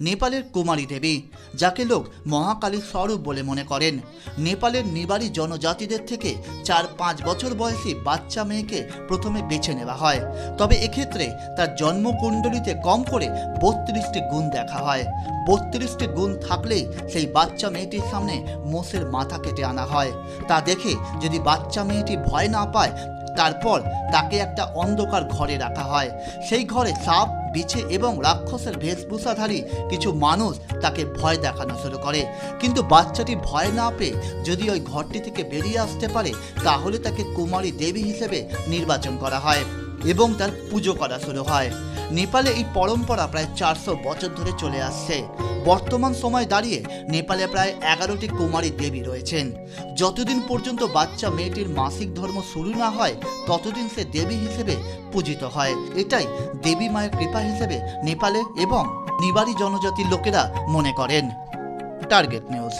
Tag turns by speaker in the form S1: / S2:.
S1: নেপালের কুমারী দেবী, যাকে লোক মহাকালীর স্বরূপ বলে মনে করেন। নেপালের নিবারী জনজাতিদের থেকে চার পাঁচ বছর বয়সী বাচ্চা মেয়েকে প্রথমে বেছে নেওয়া হয়। তবে এক্ষেত্রে তার জন্মকুণ্ডলিতে কম করে বত্রিশটি গুণ দেখা হয়। বত্রিশটি গুণ থাকলেই সেই বাচ্চা মেয়েটির সামনে মোষের মাথা কেটে আনা হয়। তা দেখে যদি বাচ্চা মেয়েটি ভয় না পায় তারপর তাকে একটা অন্ধকার ঘরে রাখা হয়। সেই ঘরে সাপ, বিছে এবং রাক্ষসের বেশভূষাধারী কিছু মানুষ তাকে ভয় দেখানো শুরু করে। কিন্তু বাচ্চাটি ভয় না পেয়ে যদি ওই ঘরটি থেকে বেরিয়ে আসতে পারে, তাহলে তাকে কুমারী দেবী হিসেবে নির্বাচন করা হয় এবং তার পুজো করা শুরু হয়। নেপালে এই পরম্পরা প্রায় চারশো বছর ধরে চলে আসছে। বর্তমান সময় দাঁড়িয়ে নেপালে প্রায় এগারোটি কুমারী দেবী রয়েছেন। যতদিন পর্যন্ত বাচ্চা মেয়েটির মাসিক ধর্ম শুরু না হয়, ততদিন সে দেবী হিসেবে পূজিত হয়। এটাই দেবী মায়ের কৃপা হিসেবে নেপালে এবং নিবারী জনজাতির লোকেরা মনে করেন। Target news.